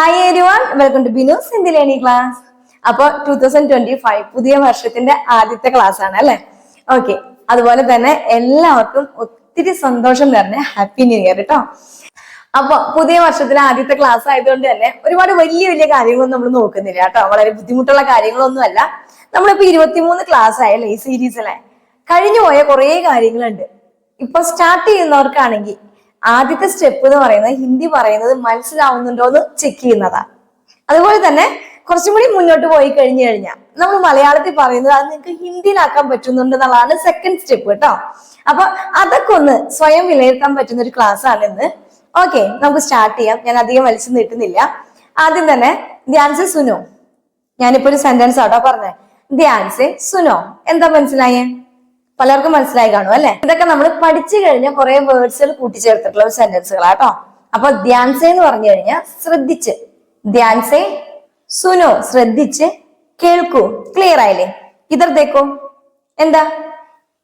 Hi everyone welcome to Binu Hindi learning class അപ്പൊ two thousand twenty five പുതിയ വർഷത്തിന്റെ ആദ്യത്തെ ക്ലാസ് ആണ് അല്ലെ? ഓക്കെ അതുപോലെ തന്നെ എല്ലാവർക്കും ഒത്തിരി സന്തോഷം നിറഞ്ഞ ഹാപ്പി ന്യൂ ഇയർ കേട്ടോ അപ്പൊ പുതിയ വർഷത്തിലെ ആദ്യത്തെ ക്ലാസ് ആയതുകൊണ്ട് തന്നെ ഒരുപാട് വലിയ വലിയ കാര്യങ്ങളൊന്നും നമ്മൾ നോക്കുന്നില്ല കേട്ടോ വളരെ ബുദ്ധിമുട്ടുള്ള കാര്യങ്ങളൊന്നും അല്ല നമ്മളിപ്പോ ഇരുപത്തിമൂന്ന് ക്ലാസ് ആയല്ലേ ഈ സീരീസിലെ കഴിഞ്ഞു പോയ കുറേ കാര്യങ്ങളുണ്ട്. ഇപ്പൊ സ്റ്റാർട്ട് ചെയ്യുന്നവർക്കാണെങ്കിൽ ആദ്യത്തെ സ്റ്റെപ്പ് എന്ന് പറയുന്നത് ഹിന്ദി പറയുന്നത് മനസ്സിലാവുന്നുണ്ടോ എന്ന് ചെക്ക് ചെയ്യുന്നതാണ് അതുപോലെ തന്നെ കുറച്ചും കൂടി മുന്നോട്ട് പോയി കഴിഞ്ഞു കഴിഞ്ഞാൽ നമ്മൾ മലയാളത്തിൽ പറയുന്നത് അത് നിങ്ങൾക്ക് ഹിന്ദിയിലാക്കാൻ പറ്റുന്നുണ്ട് എന്നുള്ളതാണ് സെക്കൻഡ് സ്റ്റെപ്പ് കേട്ടോ. അപ്പൊ അതൊക്കെ ഒന്ന് സ്വയം വിലയിരുത്താൻ പറ്റുന്ന ഒരു ക്ലാസ് ആണ് ഇന്ന് ഓക്കെ നമുക്ക് സ്റ്റാർട്ട് ചെയ്യാം. ഞാൻ അധികം വലിച്ചു നീട്ടുന്നില്ല ആദ്യം തന്നെ ധ്യാൻസെ സുനോ. ഞാനിപ്പോ ഒരു സെന്റൻസ് ആട്ടോ പറഞ്ഞേ. ധ്യാൻസെ സുനോ. എന്താ മനസ്സിലായേ? പലർക്കും മനസ്സിലായി കാണും അല്ലെ? ഇതൊക്കെ നമ്മൾ പഠിച്ചു കഴിഞ്ഞ കുറെ വേർഡ്സുകൾ കൂട്ടിച്ചേർത്തിട്ടുള്ള ഒരു സെന്റൻസുകളാട്ടോ അപ്പൊ ധ്യാൻസെ എന്ന് പറഞ്ഞു കഴിഞ്ഞാൽ ശ്രദ്ധിച്ച്. ധ്യാൻസെ സുനോ ശ്രദ്ധിച്ച് കേൾക്കൂ ക്ലിയർ ആയില്ലേ? ഇതർ തേക്കോ എന്താ?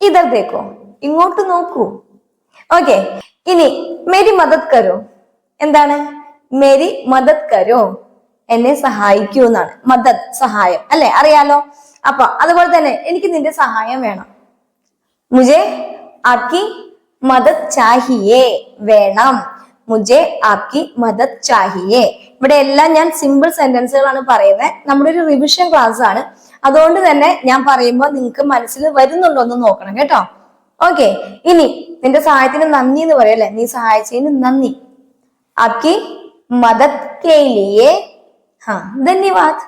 ഇതർ തേക്കോ ഇങ്ങോട്ട് നോക്കൂ. ഓക്കെ ഇനി മേരി മദത് കരോ? എന്താണ്? മേരി മദത് കരോ? എന്നെ സഹായിക്കൂ എന്നാണ്. മദത് സഹായം അല്ലെ? അറിയാലോ? അപ്പൊ അതുപോലെ തന്നെ എനിക്ക് നിന്റെ സഹായം വേണം. മുജെ ആപ്കി മദത് ചാഹിയേ? വേണം. മുജെ ആപ്കി മദത് ചാഹിയേ? ഇവിടെ എല്ലാം ഞാൻ സിമ്പിൾ സെന്റൻസുകളാണ് പറയുന്നത്. നമ്മുടെ ഒരു റിവിഷൻ ക്ലാസ് ആണ്. അതുകൊണ്ട് തന്നെ ഞാൻ പറയുമ്പോൾ നിങ്ങൾക്ക് മനസ്സിൽ വരുന്നുണ്ടോ എന്ന് നോക്കണം കേട്ടോ. ഓക്കെ ഇനി നിന്റെ സഹായത്തിന് നന്ദി എന്ന് പറയല്ലേ നീ സഹായിച്ചതിന് നന്ദി. ആപ്കി മദത് കെ ലിയേ? ഹാ ധന്യവാദ്.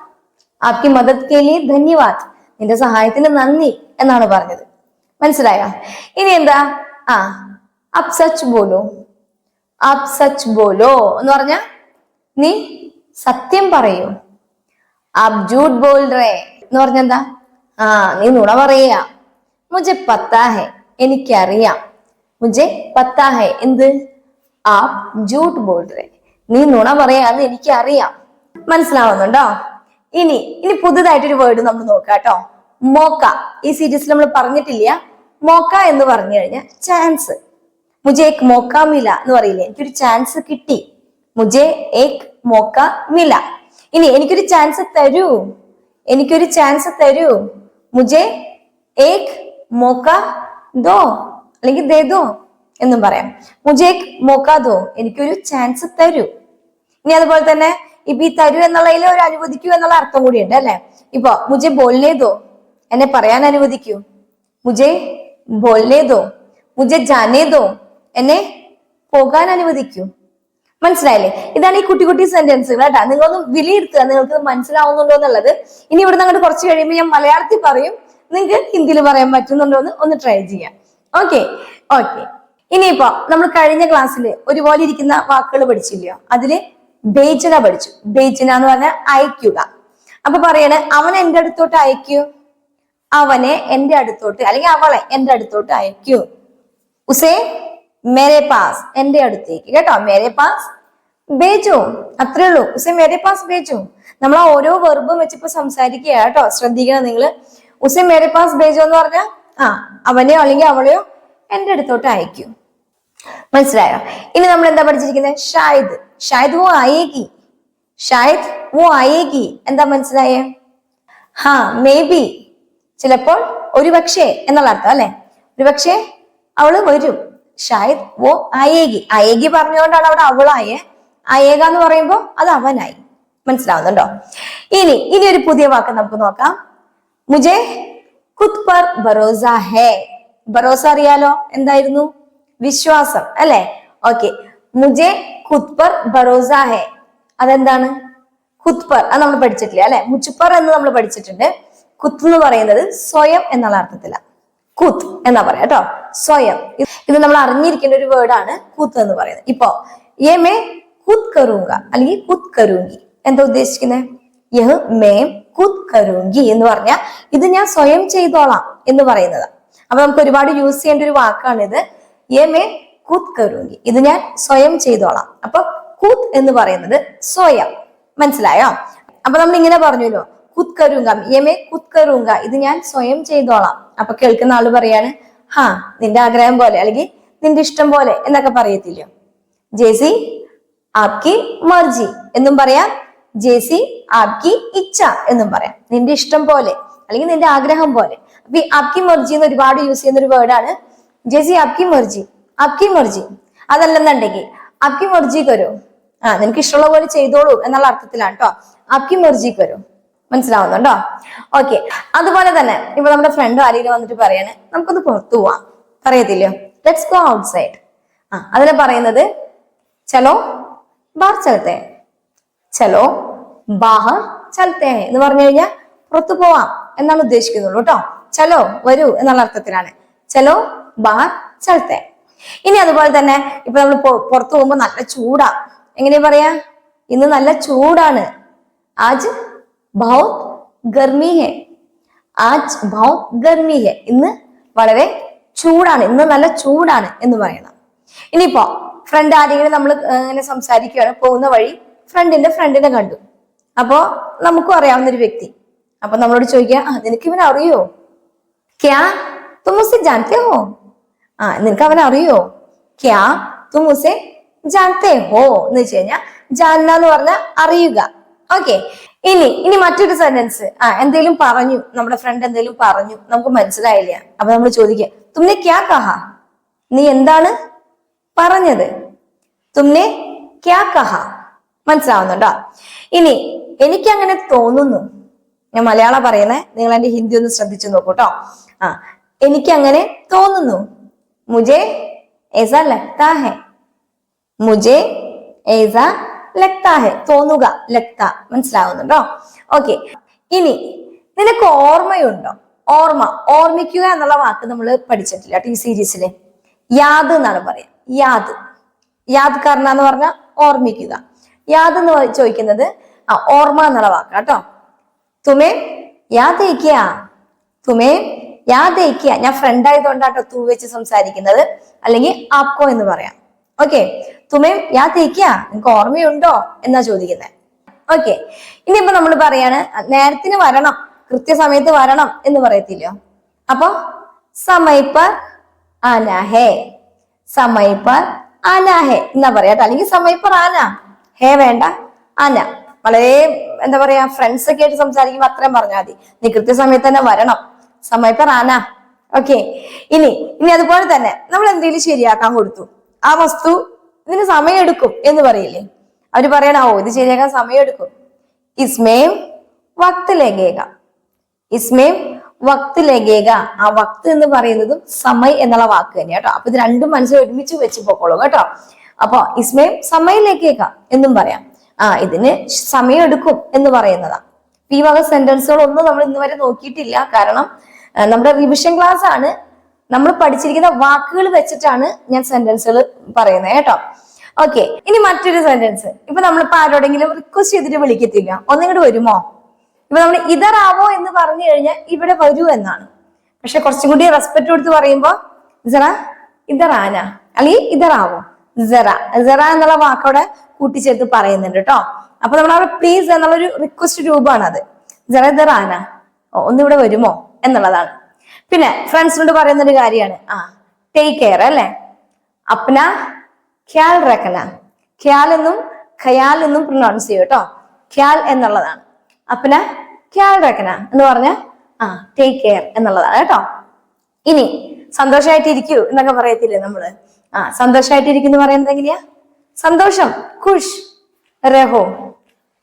ആപ്കി മദത് കെ ലിയേ ധന്യവാദ്. നിന്റെ സഹായത്തിന് നന്ദി എന്നാണ് പറഞ്ഞത്. മനസ്സിലായോ? ഇനി എന്താ? ആ അപ് സച്ച് ബോലോ. അപ് സച്ച് ബോലോ എന്ന് പറഞ്ഞ നീ സത്യം പറയൂ. അബ് ജൂട്ട് ബോൾ റേ എന്ന് പറഞ്ഞ എന്താ? ആ നീ നുണ പറയാ മുജെ പത്താഹെ എനിക്കറിയാം. മുജെ പത്താഹെ എന്ത്? ആപ് ജൂട്ട് ബോൾ റേ നീ നുണ പറയാന്ന് എനിക്കറിയാം. മനസ്സിലാവുന്നുണ്ടോ? ഇനി ഇനി പുതുതായിട്ടൊരു വേർഡ് നമ്മൾ നോക്കാം കേട്ടോ മോക്ക. ഈ സീരീസിൽ നമ്മൾ പറഞ്ഞിട്ടില്ല. മോക്ക എന്ന് പറഞ്ഞു കഴിഞ്ഞാൽ ചാൻസ് മുജെ ഏക് മോക്ക മില എന്ന് പറയില്ലേ? എനിക്കൊരു ചാൻസ് കിട്ടി. മുജെ ഏക് മോക്ക മില. ഇനി എനിക്കൊരു ചാൻസ് തരൂ. എനിക്കൊരു ചാൻസ് തരൂ. മുജെ ഏക് മോക്ക ദോ? അല്ലെങ്കിൽ ദേദോ എന്നും പറയാം. മുജെ മോക്ക ദോ. എനിക്കൊരു ചാൻസ് തരൂ. ഇനി അതുപോലെ തന്നെ ഇപ്പൊ ഈ തരൂ എന്നുള്ളതിൽ ഒരു അനുവദിക്കൂ എന്നുള്ള അർത്ഥം കൂടിയുണ്ട് അല്ലെ? ഇപ്പൊ മുജെ ദോ. എന്നെ പറയാൻ അനുവദിക്കൂ. മുജെ ബോൾനേ ദോ മുജെ ജാനേ ദോ എന്നെ പോകാൻ അനുവദിക്കൂ. മനസ്സിലായില്ലേ? ഇതാണ് ഈ കുട്ടി കുട്ടി സെന്റൻസുകൾ കേട്ടാ. നിങ്ങളൊന്ന് വിലയിരുത്തുക നിങ്ങൾക്ക് മനസ്സിലാവുന്നുണ്ടോ എന്നുള്ളത്. ഇനി ഇവിടെ അങ്ങോട്ട് കുറച്ച് കഴിയുമ്പോൾ ഞാൻ മലയാളത്തിൽ പറയും. നിങ്ങൾക്ക് ഹിന്ദിയിൽ പറയാൻ പറ്റുന്നുണ്ടോ എന്ന് ഒന്ന് ട്രൈ ചെയ്യാം. ഓക്കെ ഓക്കെ ഇനിയിപ്പോ നമ്മൾ കഴിഞ്ഞ ക്ലാസ്സിൽ ഒരുപോലെ ഇരിക്കുന്ന വാക്കുകൾ പഠിച്ചില്ലയോ? അതിൽ ബേജന പഠിച്ചു. ബേജന എന്ന് പറഞ്ഞാൽ അയക്കുക അപ്പൊ പറയണ അവൻ എന്റെ അടുത്തോട്ട് അയക്കൂ അവനെ എന്റെ അടുത്തോട്ട് അല്ലെങ്കിൽ അവളെ എന്റെ അടുത്തോട്ട് അയക്കൂ. ഉസേ മേരെ പാസ് എന്റെ അടുത്തേക്ക്. കേട്ടോ മേരെ പാസ് ബേജോ. അത്രേ ഉള്ളൂ. ഉസേ മേരെ പാസ് ബേജോ. നമ്മൾ ആ ഓരോ വെർബും വെച്ചിപ്പോ സംസാരിക്കുക കേട്ടോ. ശ്രദ്ധിക്കണം നിങ്ങൾ. ഉസേ മേരെ പാസ് ബേജോ എന്ന് പറഞ്ഞാൽ ആ അവനെയോ അല്ലെങ്കിൽ അവളെയോ എന്റെ അടുത്തോട്ട് അയക്കൂ. മനസ്സിലായോ? ഇനി നമ്മൾ എന്താ പഠിച്ചിരിക്കുന്നത് ഷായിദ് ഷായിദ് വോ ആയേകി? ഷായിദ് വോ ആയേകി? എന്താ മനസ്സിലായേ? ഹാ മേ ബി. ചിലപ്പോൾ ഒരുപക്ഷെ എന്നുള്ള അർത്ഥം അല്ലെ? ഒരുപക്ഷെ അവൾ വരും. ഷായത് വോ അയേകി അയേകി പറഞ്ഞുകൊണ്ടാണ് അവിടെ അവളായ. അയേക എന്ന് പറയുമ്പോ അത് അവനായി. മനസ്സിലാവുന്നുണ്ടോ? ഇനി ഇനി ഒരു പുതിയ വാക്ക് നമുക്ക് നോക്കാം. മുജെ ഖുദ് പർ ഭരോസ ഹേ. ഭരോസ അറിയാലോ? എന്തായിരുന്നു? വിശ്വാസം അല്ലെ? ഓക്കെ. മുജെ ഖുദ് പർ ഭരോസ ഹേ. അതെന്താണ്? ഖുത്പർ അത് നമ്മൾ പഠിച്ചിട്ടില്ല അല്ലെ? മുച്ചുപ്പർ എന്ന് നമ്മൾ പഠിച്ചിട്ടുണ്ട്. കുത്ത് എന്ന് പറയുന്നത് സ്വയം എന്നുള്ള അർത്ഥത്തില. കുത്ത് എന്നാ പറയാ കേട്ടോ സ്വയം. ഇത് നമ്മൾ അറിഞ്ഞിരിക്കേണ്ട ഒരു വേർഡാണ് കുത്ത് എന്ന് പറയുന്നത്. ഇപ്പോ യമേ കുത് കറൂങ്ക അല്ലെങ്കിൽ കുത് കരൂങ്കി. എന്താ ഉദ്ദേശിക്കുന്നത് യഹ് മേം കുത് കരൂങ്കി എന്ന് പറഞ്ഞാൽ ഇത് ഞാൻ സ്വയം ചെയ്തോളാം എന്ന് പറയുന്നത്. അപ്പൊ നമുക്ക് ഒരുപാട് യൂസ് ചെയ്യേണ്ട ഒരു വാക്കാണിത് ഇത്. യേ മേ കുത് കരൂങ്കി. ഇത് ഞാൻ സ്വയം ചെയ്തോളാം. അപ്പൊ കുത് എന്ന് പറയുന്നത് സ്വയം. മനസ്സിലായോ? അപ്പൊ നമ്മൾ ഇങ്ങനെ പറഞ്ഞല്ലോ കുത് കരൂങ്ക യമേ കുത് കരൂങ്ക ഇത് ഞാൻ സ്വയം ചെയ്തോളാം. അപ്പൊ കേൾക്കുന്ന ആൾ പറയാണ് ഹാ നിന്റെ ആഗ്രഹം പോലെ അല്ലെങ്കിൽ നിന്റെ ഇഷ്ടം പോലെ എന്നൊക്കെ പറയത്തില്ലോ? ജേസി ആപ്കി മർജി എന്നും പറയാം. ജേസി ആപ്കി ഇച്ഛ എന്നും പറയാം. നിന്റെ ഇഷ്ടം പോലെ അല്ലെങ്കിൽ നിന്റെ ആഗ്രഹം പോലെ. അപ്പൊ ഈ ആപ്കി മർജി എന്ന് ഒരുപാട് യൂസ് ചെയ്യുന്ന ഒരു വേർഡാണ് ജേസി ആപ്കി മർജി ആപ്കി മർജി. അതല്ലെന്നുണ്ടെങ്കിൽ ആപ്കി മർജി കരോ. ആ നിനക്ക് ഇഷ്ടമുള്ള പോലെ ചെയ്തോളൂ എന്നുള്ള അർത്ഥത്തിലാണ് കേട്ടോ ആപ്കി മർജി കരോ. മനസ്സിലാവുന്നുണ്ടോ? ഓക്കെ അതുപോലെ തന്നെ ഇപ്പൊ നമ്മുടെ ഫ്രണ്ട് ആരെങ്കിലും വന്നിട്ട് പറയാണ് നമുക്കൊന്ന് പുറത്തു പോവാം. പറയത്തില്ലയോ ലെറ്റ്സ് ഗോ ഔട്ട്സൈഡ് ആ അതിനെ പറയുന്നത് ചലോ ബാർ ചലത്തെ. ചലോ ബാഹർ ചലത്തെ. എന്ന് പറഞ്ഞു കഴിഞ്ഞാൽ പുറത്തു പോവാം എന്നാണ് ഉദ്ദേശിക്കുന്നുള്ളൂ കേട്ടോ. ചലോ വരൂ എന്നുള്ള അർത്ഥത്തിലാണ്. ചലോ ബാർ ചലത്തെ. ഇനി അതുപോലെ തന്നെ ഇപ്പൊ നമ്മൾ പുറത്തു പോകുമ്പോ നല്ല ചൂടാ. എങ്ങനെയാ പറയാ? ഇന്ന് നല്ല ചൂടാണ്. ആജ് ബഹുത് ഗർമി ഹെ ആജ് ബഹുത് ഗർമി ഹെ ഇന്ന് വളരെ ചൂടാണ് ഇന്ന് നല്ല ചൂടാണ് എന്ന് പറയണം ഇനിയിപ്പോ ഫ്രണ്ട് ആരെങ്കിലും നമ്മൾ ഇങ്ങനെ സംസാരിക്കുകയാണ് പോകുന്ന വഴി ഫ്രണ്ടിന്റെ ഫ്രണ്ടിനെ കണ്ടു അപ്പോ നമുക്കും അറിയാവുന്ന ഒരു വ്യക്തി അപ്പൊ നമ്മളോട് ചോദിക്കുക ആ നിനക്ക് ഇവൻ അറിയോ ക്യാ തുമുസെ ജാനത്തെ ഹോ ആ നിനക്ക് അവൻ അറിയോ ക്യാ തുമുസെ ജാനത്തെ ഹോ എന്ന് വെച്ച് കഴിഞ്ഞാൽ ജാന്ന എന്ന് പറഞ്ഞാൽ അറിയുക ഓക്കെ ഇനി ഇനി മറ്റൊരു സെന്റൻസ് ആ എന്തേലും പറഞ്ഞു നമ്മുടെ ഫ്രണ്ട് എന്തേലും പറഞ്ഞു നമുക്ക് മനസ്സിലായില്ല. അപ്പൊ നമ്മൾ ചോദിക്കുക തുമ്നെ ക്യാ കഹ? നീ എന്താണ് പറഞ്ഞത്? തുമ്നെ ക്യാ കഹ? മനസ്സിലാവുന്നുണ്ടോ? ഇനി എനിക്ക് അങ്ങനെ തോന്നുന്നു. ഞാൻ മലയാളം പറയുന്നേ നിങ്ങൾ എന്റെ ഹിന്ദി ഒന്ന് ശ്രദ്ധിച്ചു നോക്കൂട്ടോ ആ എനിക്ക് അങ്ങനെ തോന്നുന്നു. മുജെ ഏസാ ലഗ്താ ഹെ? മുജെ ഏസ ലഗ്താ ഹെ തോന്നുക ലക്ത മനസ്സിലാവുന്നുണ്ടോ? ഓക്കെ. ഇനി നിനക്ക് ഓർമ്മയുണ്ടോ? ഓർമ്മ ഓർമ്മിക്കുക എന്നുള്ള വാക്ക് നമ്മൾ പഠിച്ചിട്ടില്ല ടി സീരീസിൽ. യാദ് എന്നാണ് പറയാം. യാദ്. യാദ് കർണ എന്ന് പറഞ്ഞാൽ ഓർമ്മിക്കുക. യാദ് എന്ന് ചോദിക്കുന്നത് ആ ഓർമ്മ എന്നുള്ള വാക്ക് കേട്ടോ തുമേ യാദേക്കിയ തുമേ യാദേക്കിയ ഞാൻ ഫ്രണ്ട് ആയതുകൊണ്ടാട്ടോ തൂ വെച്ച് സംസാരിക്കുന്നത്. അല്ലെങ്കിൽ ആപ്കോ എന്ന് പറയാം. ഓക്കെ തുമേ യാദേക്കിയ നിങ്ങൾക്ക് ഓർമ്മയുണ്ടോ? എന്നാ ചോദിക്കുന്നത് ഓക്കെ ഇനിയിപ്പോ നമ്മൾ പറയാണ് നേരത്തിന് വരണം കൃത്യസമയത്ത് വരണം എന്ന് പറയത്തില്ലോ. അപ്പൊ സമയപ്പർ ആനാഹേ സമയപ്പർ ആനാഹേ എന്നാ പറയാ? ട്ടോ. അല്ലെങ്കിൽ സമയപ്പർ ആന. ഹേ വേണ്ട ആന. വളരെ എന്താ പറയാ ഫ്രണ്ട്സ് ഒക്കെ ആയിട്ട് സംസാരിക്കുമ്പോ അത്രയും പറഞ്ഞാൽ മതി. നീ കൃത്യസമയത്ത് തന്നെ വരണം. സമയപ്പർ ആന. ഓക്കെ ഇനി ഇനി അതുപോലെ തന്നെ നമ്മൾ എന്തെങ്കിലും ശരിയാക്കാൻ കൊടുത്തു. ആ വസ്തു ഇതിന് സമയമെടുക്കും എന്ന് പറയില്ലേ? അവർ പറയണ ഓ ഇത് ശരിയാക്കാൻ സമയമെടുക്കും. ഇസ്മേം വക്ത് ലഗേക ഇസ്മേം വക്ത് ലഗേക ആ വക്ത് എന്ന് പറയുന്നതും സമയ് എന്നുള്ള വാക്ക് തന്നെ കേട്ടോ. അപ്പൊ ഇത് രണ്ടും മനസ്സിൽ ഒരുമിച്ച് വെച്ച് പോക്കോളൂ കേട്ടോ. അപ്പൊ ഇസ്മേം സമയ ലഗേക എന്നും പറയാം. ആ ഇതിന് സമയം എടുക്കും എന്ന് പറയുന്നതാ. ഈ വക സെന്റൻസുകളൊന്നും നമ്മൾ ഇന്ന് വരെ നോക്കിയിട്ടില്ല. കാരണം നമ്മുടെ റിവിഷൻ ക്ലാസ് ആണ് നമ്മൾ പഠിച്ചിരിക്കുന്ന വാക്കുകൾ വെച്ചിട്ടാണ് ഞാൻ സെന്റൻസുകൾ പറയുന്നത് കേട്ടോ. ഓക്കെ ഇനി മറ്റൊരു സെന്റൻസ് ഇപ്പൊ നമ്മളിപ്പോ ആരോടെങ്കിലും റിക്വസ്റ്റ് ചെയ്തിട്ട് വിളിക്കത്തില്ല. ഒന്നിങ്ങോട്ട് വരുമോ? ഇപ്പൊ നമ്മൾ ഇതറാവോ എന്ന് പറഞ്ഞു കഴിഞ്ഞാൽ ഇവിടെ വരൂ എന്നാണ്. പക്ഷെ കുറച്ചും കൂടി റെസ്പെക്ട് കൊടുത്ത് പറയുമ്പോ ജറ ഇതറാന. അല്ലെങ്കിൽ ഇതറാവോ? ജറ ജറ എന്നുള്ള വാക്കോടെ കൂട്ടിച്ചേർത്ത് പറയുന്നുണ്ട് കേട്ടോ. അപ്പൊ നമ്മൾ അവിടെ പ്ലീസ് എന്നുള്ളൊരു റിക്വസ്റ്റ് രൂപമാണ് അത് ജറ ഇതറാന ഒന്നിവിടെ വരുമോ? എന്നുള്ളതാണ്. പിന്നെ ഫ്രണ്ട്സിനോട് പറയുന്ന ഒരു കാര്യമാണ്. ആ. ടേക്ക് കെയർ അല്ലെ? അപ്ന ഖ്യാൽ റക്കന ഖ്യാൽ എന്നും ഖയാൽ എന്നും പ്രൊനൗൺസ് ചെയ്യും കേട്ടോ ഖ്യാൽ എന്നുള്ളതാണ്. അപ്പന ഖ്യാൽ റക്കന എന്ന് പറഞ്ഞ ആ ടേക്ക് കെയർ എന്നുള്ളതാണ് കേട്ടോ. ഇനി സന്തോഷമായിട്ടിരിക്കൂ എന്നൊക്കെ പറയത്തില്ലേ നമ്മൾ? ആ സന്തോഷമായിട്ടിരിക്കും എന്ന് പറയുന്നത് എങ്ങനെയാ? സന്തോഷം ഖുഷ് രഹോ.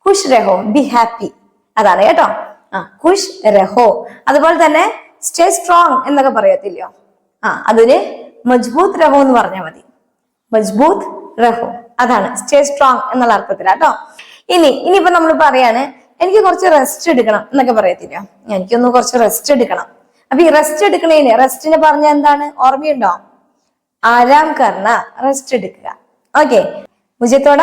ഖുഷ് രഹോ ബി ഹാപ്പി അതാണ് കേട്ടോ. ആ ഖുഷ് രഹോ. അതുപോലെ തന്നെ സ്റ്റേ സ്ട്രോങ് എന്നൊക്കെ പറയത്തില്ലയോ? ആ അതിന് മജ്ബൂത്ത് രഹോ എന്ന് പറഞ്ഞാൽ മതി. മജ്ബൂത്ത് റഹോ അതാണ് സ്റ്റേ സ്ട്രോങ് എന്നുള്ള അർത്ഥത്തിലാട്ടോ ഇനി ഇനിയിപ്പോ നമ്മൾ പറയാണ് എനിക്ക് കുറച്ച് റെസ്റ്റ് എടുക്കണം എന്നൊക്കെ പറയത്തില്ല എനിക്കൊന്ന് കുറച്ച് റെസ്റ്റ് എടുക്കണം. അപ്പൊ ഈ റെസ്റ്റ് എടുക്കണേന് റെസ്റ്റിന് പറഞ്ഞ എന്താണ്? ഓർമ്മയുണ്ടോ? ആരാം കർണ റെസ്റ്റ് എടുക്കുക. ഓക്കെ. മുജത്തോട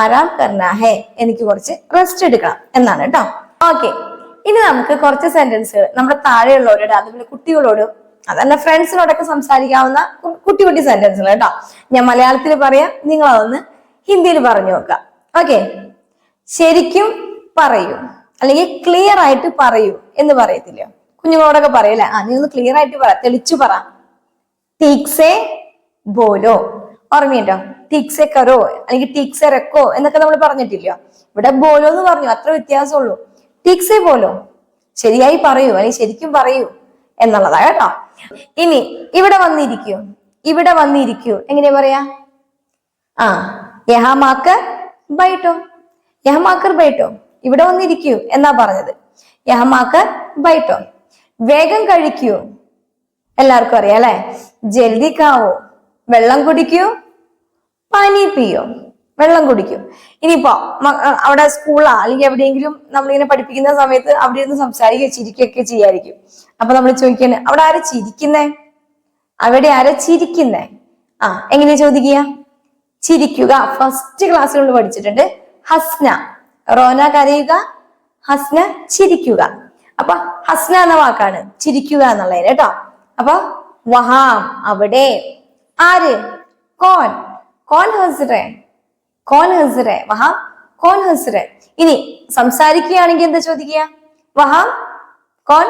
ആരാം കർണ ഹേ എനിക്ക് കുറച്ച് റെസ്റ്റ് എടുക്കണം എന്നാണ് കേട്ടോ. ഓക്കെ. ഇനി നമുക്ക് കുറച്ച് സെന്റൻസുകൾ നമ്മുടെ താഴെയുള്ളവരോട് അതുപോലെ കുട്ടികളോട് അതല്ല ഫ്രണ്ട്സിനോടൊക്കെ സംസാരിക്കാവുന്ന കുട്ടി കുട്ടി സെന്റൻസുകൾ കേട്ടോ. ഞാൻ മലയാളത്തിൽ പറയാം നിങ്ങൾ അതൊന്ന് ഹിന്ദിയിൽ പറഞ്ഞു നോക്കുക. ഓക്കെ ശരിക്കും പറയൂ. അല്ലെങ്കിൽ ക്ലിയർ ആയിട്ട് പറയൂ എന്ന് പറയത്തില്ല? കുഞ്ഞുങ്ങളോടൊക്കെ പറയല്ലേ ആ നീ ഒന്ന് ക്ലിയർ ആയിട്ട് പറ തെളിച്ചു പറ. ടീക്സേ ബോലോ ഓർമ്മയുണ്ടോ? ടീക്സെ കരോ അല്ലെങ്കിൽ ടീക്സെ റെക്കോ എന്നൊക്കെ നമ്മൾ പറഞ്ഞിട്ടില്ലയോ? ഇവിടെ ബോലോ എന്ന് പറഞ്ഞു അത്ര വ്യത്യാസമുള്ളൂ. ടീക്സെ പോലോ? ശരിയായി പറയൂ അല്ലെങ്കിൽ ശരിക്കും പറയൂ എന്നുള്ളതാ കേട്ടോ. ഇനി ഇവിടെ വന്നിരിക്കൂ ഇവിടെ വന്നിരിക്കൂ. എങ്ങനെയാ പറയാ? ആ യഹമാക്കർ ബൈട്ടോ? യഹമാക്കർ ബൈട്ടോ? ഇവിടെ വന്നിരിക്കൂ എന്നാ പറഞ്ഞത്. യഹമാക്കർ ബൈട്ടോ? വേഗം കഴിക്കൂ. എല്ലാവർക്കും അറിയാം അല്ലെ? ജൽദി കാവോ. വെള്ളം കുടിക്കൂ. പാനി പിയോ വെള്ളം കുടിക്കും. ഇനിയിപ്പോ അവിടെ സ്കൂളാ അല്ലെങ്കിൽ എവിടെയെങ്കിലും നമ്മളിങ്ങനെ പഠിപ്പിക്കുന്ന സമയത്ത് അവിടെ ഇരുന്ന് സംസാരിക്കുക ചിരിക്കുകയൊക്കെ ചെയ്യായിരിക്കും. അപ്പൊ നമ്മൾ ചോദിക്കണേ അവിടെ ആരാ ചിരിക്കുന്നേ? അവിടെ ആരെ ചിരിക്കുന്നേ? ആ എങ്ങനെയാ ചോദിക്കുക? ചിരിക്കുക. ഫസ്റ്റ് ക്ലാസ്സുകളിൽ പഠിച്ചിട്ടുണ്ട് ഹസ്ന. റോന കരയുക ഹസ്ന ചിരിക്കുക. അപ്പൊ ഹസ്ന എന്ന വാക്കാണ് ചിരിക്കുക എന്നുള്ളതിന് കേട്ടോ. അപ്പൊ വഹാം അവിടെ. ആര്? കോൻ. കോൻ ഹസ്റേ കോൻ ഹസ്റേ വഹാം കോൻ ഹസ്റേ ഇനി സംസാരിക്കുകയാണെങ്കിൽ എന്താ ചോദിക്കുക? വഹാം കോൺ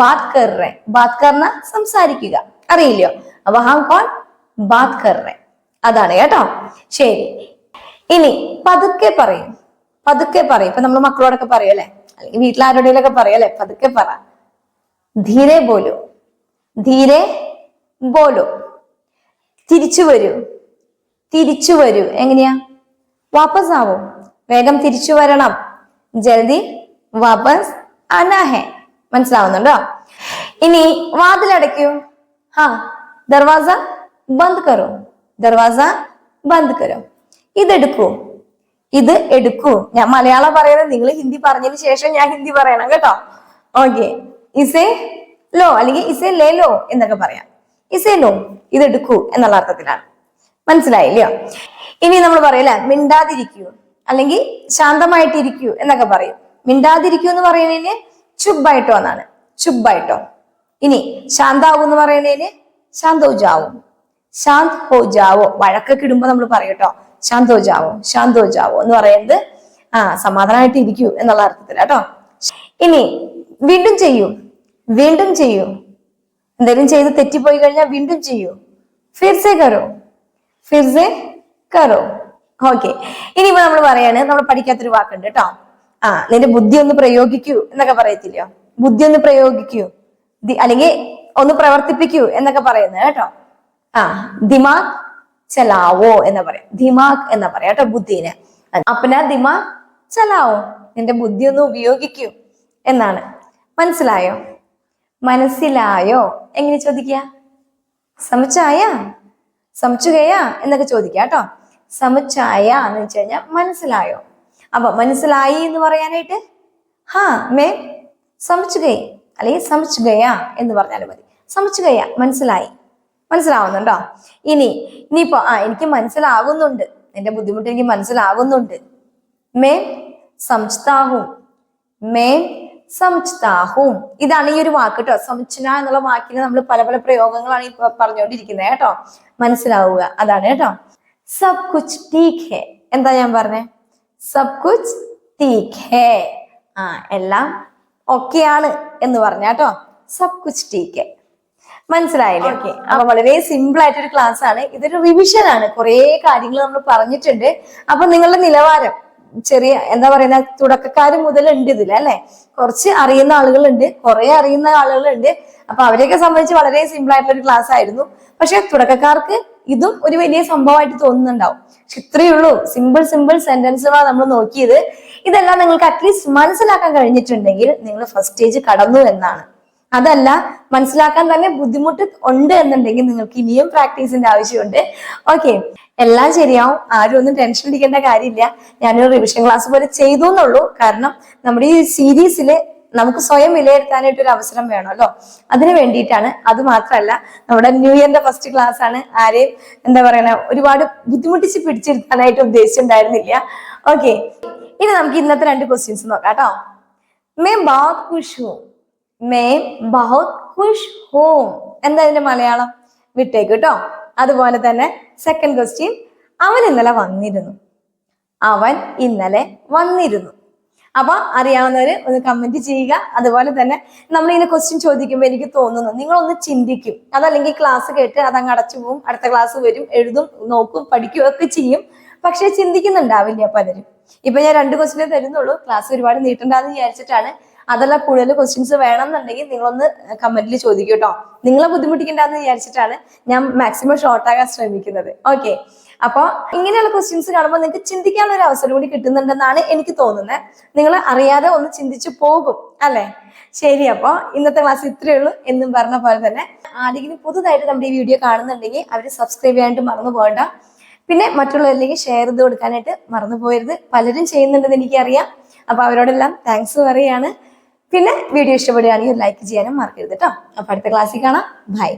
ബാത് കർ ബാത് കർണ സംസാരിക്കുക. അറിയില്ലയോ? വഹാം കോൺ ബാത് കർ അതാണ് കേട്ടോ. ശരി. ഇനി പതുക്കെ പറയും. പതുക്കെ പറയും. ഇപ്പൊ നമ്മൾ മക്കളോടൊക്കെ പറയും അല്ലെ? അല്ലെങ്കിൽ വീട്ടിലാരോടെയൊക്കെ പറയും അല്ലെ? പതുക്കെ പറ. ധീരെ ബോലു. ധീരെ ബോലു. തിരിച്ചു വരൂ. തിരിച്ചു വരൂ. എങ്ങനെയാ? വാപ്പസ് ആവോ വേഗം തിരിച്ചു വരണം. ജൽദി വാപ്പസ് അനാഹെ. മനസ്സിലാവുന്നുണ്ടോ? ഇനി വാതിലടയ്ക്കൂ. ഹാ ദർവാസ ബന്ദ് കറോ ദർവാസ ബന്ദ് കരോ. ഇതെടുക്കൂ. ഇത് എടുക്കൂ. ഞാൻ മലയാളം പറയുന്നത് നിങ്ങൾ ഹിന്ദി പറഞ്ഞതിന് ശേഷം ഞാൻ ഹിന്ദി പറയണം കേട്ടോ. ഓക്കെ. ഇസേ ലോ അല്ലെങ്കിൽ ഇസേ ലേ ലോ എന്നൊക്കെ പറയാം. ഇസേ ലോ ഇത് എടുക്കൂ എന്നുള്ള അർത്ഥത്തിലാണ്. മനസ്സിലായില്ലയോ? ഇനി നമ്മൾ പറയല്ലേ മിണ്ടാതിരിക്കൂ. അല്ലെങ്കിൽ ശാന്തമായിട്ടിരിക്കൂ എന്നൊക്കെ പറയും. മിണ്ടാതിരിക്കൂ എന്ന് പറയുന്നതിന് ചുബായിട്ടോ എന്നാണ്. ചുബായിട്ടോ ഇനി ശാന്താവൂ എന്ന് പറയുന്നതിന് ശാന്തോ ജാവും ശാന്ത് ഹോ ജാവോ വഴക്കൊക്കെ ഇടുമ്പോ നമ്മൾ പറയട്ടോ ശാന്തോ ജാവോ ശാന്തോ ജാവോ എന്ന് പറയുന്നത് ആ സമാധാനമായിട്ട് ഇരിക്കൂ എന്നുള്ള അർത്ഥത്തിൽ കേട്ടോ. ഇനി വീണ്ടും ചെയ്യൂ വീണ്ടും ചെയ്യൂ. എന്തെങ്കിലും ചെയ്ത് തെറ്റിപ്പോയി കഴിഞ്ഞാൽ വീണ്ടും ചെയ്യൂ. ഫിർസേ കറോ ഫിർസെ കറോ ഓക്കെ ഇനിയിപ്പോ നമ്മൾ പറയാണ് നമ്മൾ പഠിക്കാത്തൊരു വാക്കുണ്ട് കേട്ടോ. ആ നിന്റെ ബുദ്ധി ഒന്ന് പ്രയോഗിക്കൂ എന്നൊക്കെ പറയത്തില്ലയോ? ബുദ്ധി ഒന്ന് പ്രയോഗിക്കൂ. അല്ലെങ്കിൽ ഒന്ന് പ്രവർത്തിപ്പിക്കൂ എന്നൊക്കെ പറയുന്നത് കേട്ടോ. ആ ദിമാഗ് ചലാവോ എന്ന് പറയാം. ദിമാഗ് എന്ന് പറയാം കേട്ടോ ബുദ്ധിനെ. അപ്പന ദിമാഗ് ചലാവോ? നിന്റെ ബുദ്ധി ഒന്ന് ഉപയോഗിക്കൂ എന്നാണ്. മനസ്സിലായോ? മനസ്സിലായോ? എങ്ങനെ ചോദിക്കുക സമച്ചായ സമച്ചുകയാ എന്നൊക്കെ ചോദിക്കുക കേട്ടോ. സമച്ചായ എന്ന് വെച്ച് കഴിഞ്ഞാൽ മനസ്സിലായോ? അപ്പൊ മനസ്സിലായി എന്ന് പറയാനായിട്ട്? ഹാ മേ സമച്ചുകൈ അല്ലെങ്കിൽ സമച്ചുകയാ എന്ന് പറഞ്ഞാലും മതി. സമച്ചുകയാ മനസ്സിലായി. മനസ്സിലാവുന്നുണ്ടോ? ഇനി ഇനിയിപ്പോ ആ എനിക്ക് മനസ്സിലാകുന്നുണ്ട് എന്റെ ബുദ്ധിമുട്ട് എനിക്ക് മനസ്സിലാകുന്നുണ്ട് മേ സംസ്ഥാഹും. മേ സംസ്ഥാഹും ഇതാണ് ഈ ഒരു വാക്ക് കേട്ടോ. സംചന എന്നുള്ള വാക്കിന് നമ്മൾ പല പല പ്രയോഗങ്ങളാണ് ഇപ്പൊ പറഞ്ഞുകൊണ്ടിരിക്കുന്നത് കേട്ടോ. മനസ്സിലാവുക. അതാണ് കേട്ടോ. സബ് കുച്ച് ഹേ എന്താ ഞാൻ പറഞ്ഞേ? സബ് കുച്ച് ഹേ ആ എല്ലാം ഒക്കെയാണ് എന്ന് പറഞ്ഞ കേട്ടോ. സബ് കുച്ച് ടീക് ഹേ മനസ്സിലായില്ലേ? ഓക്കെ. അപ്പൊ വളരെ സിമ്പിൾ ആയിട്ടൊരു ക്ലാസ് ആണ് ഇതൊരു റിവിഷൻ ആണ് കുറെ കാര്യങ്ങൾ നമ്മൾ പറഞ്ഞിട്ടുണ്ട്. അപ്പൊ നിങ്ങളുടെ നിലവാരം. ചെറിയ എന്താ പറയുന്ന തുടക്കക്കാർ ഉണ്ട് ഇതിൽ അല്ലെ? കുറച്ച് അറിയുന്ന ആളുകളുണ്ട് കുറെ അറിയുന്ന ആളുകളുണ്ട്. അപ്പൊ അവരെയൊക്കെ സംബന്ധിച്ച് വളരെ സിമ്പിൾ ആയിട്ടുള്ള ഒരു ക്ലാസ് ആയിരുന്നു. പക്ഷെ തുടക്കക്കാർക്ക് ഇതും ഒരു വലിയ സംഭവമായിട്ട് തോന്നുന്നുണ്ടാവും. പക്ഷെ ഇത്രയേ ഉള്ളൂ. സിമ്പിൾ സിമ്പിൾ സെന്റൻസുകളാണ് നമ്മൾ നോക്കിയത്. ഇതെല്ലാം നിങ്ങൾക്ക് അറ്റ്ലീസ്റ്റ് മനസ്സിലാക്കാൻ കഴിഞ്ഞിട്ടുണ്ടെങ്കിൽ നിങ്ങൾ ഫസ്റ്റ് സ്റ്റേജ് കടന്നു എന്നാണ്. അതല്ല മനസ്സിലാക്കാൻ തന്നെ ബുദ്ധിമുട്ട് ഉണ്ട് എന്നുണ്ടെങ്കിൽ നിങ്ങൾക്ക് ഇനിയും പ്രാക്ടീസിന്റെ ആവശ്യമുണ്ട്. ഓക്കെ എല്ലാം ശരിയാവും. ആരും ഒന്നും ടെൻഷൻ അടിക്കേണ്ട കാര്യമില്ല. ഞാനൊരു റിവിഷൻ ക്ലാസ് പോലെ ചെയ്തു എന്നുള്ളൂ. കാരണം നമ്മുടെ ഈ സീരീസിൽ നമുക്ക് സ്വയം വിലയിരുത്താനായിട്ട് ഒരു അവസരം വേണമല്ലോ അതിന് വേണ്ടിയിട്ടാണ്. അത് മാത്രമല്ല നമ്മുടെ ന്യൂ ഇയറിന്റെ ഫസ്റ്റ് ക്ലാസ് ആണ്. ആരെയും എന്താ പറയണ ഒരുപാട് ബുദ്ധിമുട്ടിച്ച് പിടിച്ചിരുത്താനായിട്ട് ഉദ്ദേശിച്ചിട്ടുണ്ടായിരുന്നില്ല. ഓക്കെ ഇനി നമുക്ക് ഇന്നത്തെ രണ്ട് ക്വസ്റ്റ്യൻസ് നോക്കാം കേട്ടോ. മേ ബാത് ഖുഷ് ഹോം. മേ ബഹുത് ഖുഷ് ഹോം. എന്താ ഇതിന്റെ മലയാളം? വിട്ടേക്ക് കേട്ടോ. അതുപോലെ തന്നെ സെക്കൻഡ് ക്വസ്റ്റ്യൻ അവൻ ഇന്നലെ വന്നിരുന്നു. അവൻ ഇന്നലെ വന്നിരുന്നു. അപ്പൊ അറിയാവുന്നവര് ഒന്ന് കമന്റ് ചെയ്യുക. അതുപോലെ തന്നെ നമ്മൾ ഇങ്ങനെ ക്വസ്റ്റ്യൻ ചോദിക്കുമ്പോൾ എനിക്ക് തോന്നുന്നു നിങ്ങളൊന്ന് ചിന്തിക്കും. അതല്ലെങ്കിൽ ക്ലാസ് കേട്ട് അതങ്ങ് അടച്ചു പോകും അടുത്ത ക്ലാസ് വരും എഴുതും നോക്കും പഠിക്കും ഒക്കെ ചെയ്യും. പക്ഷെ ചിന്തിക്കുന്നുണ്ടാവില്ല പലരും. ഇപ്പൊ ഞാൻ രണ്ട് ക്വസ്റ്റിനെ തരുന്നുള്ളൂ. ക്ലാസ് ഒരുപാട് നീട്ടണ്ടെന്ന് വിചാരിച്ചിട്ടാണ് അതല്ല കൂടുതൽ ക്വസ്റ്റ്യൻസ് വേണമെന്നുണ്ടെങ്കിൽ നിങ്ങളൊന്ന് കമന്റിൽ ചോദിക്കും കേട്ടോ നിങ്ങളെ ബുദ്ധിമുട്ടിക്കണ്ടെന്ന് വിചാരിച്ചിട്ടാണ് ഞാൻ മാക്സിമം ഷോർട്ട് ആകാൻ ശ്രമിക്കുന്നത്. ഓക്കെ അപ്പോൾ ഇങ്ങനെയുള്ള ക്വസ്റ്റ്യൻസ് കാണുമ്പോൾ നിങ്ങൾക്ക് ചിന്തിക്കാനുള്ള ഒരു അവസരം കൂടി കിട്ടുന്നുണ്ടെന്നാണ് എനിക്ക് തോന്നുന്നത് നിങ്ങൾ അറിയാതെ ഒന്ന് ചിന്തിച്ചു പോകും അല്ലെ? ശരി അപ്പോൾ ഇന്നത്തെ ക്ലാസ് ഇത്രയേ ഉള്ളൂ എന്നും പറഞ്ഞ പോലെ തന്നെ ആരെങ്കിലും പുതുതായിട്ട് നമ്മുടെ ഈ വീഡിയോ കാണുന്നുണ്ടെങ്കിൽ അവർ സബ്സ്ക്രൈബ് ചെയ്യാനായിട്ട് മറന്നു പോകണ്ട. പിന്നെ മറ്റുള്ളവരിലേക്ക് ഷെയർ ചെയ്ത് കൊടുക്കാനായിട്ട് മറന്നു പോയരുത് പലരും ചെയ്യുന്നുണ്ടെന്ന് എനിക്കറിയാം. അപ്പൊ അവരോടെല്ലാം താങ്ക്സ് പറയാണ് പിന്നെ വീഡിയോ ഇഷ്ടപ്പെടുകയാണെങ്കിൽ ലൈക്ക് ചെയ്യാനും മറക്കരുത് കേട്ടോ അപ്പൊ അടുത്ത ക്ലാസ്സിൽ കാണാം. ബൈ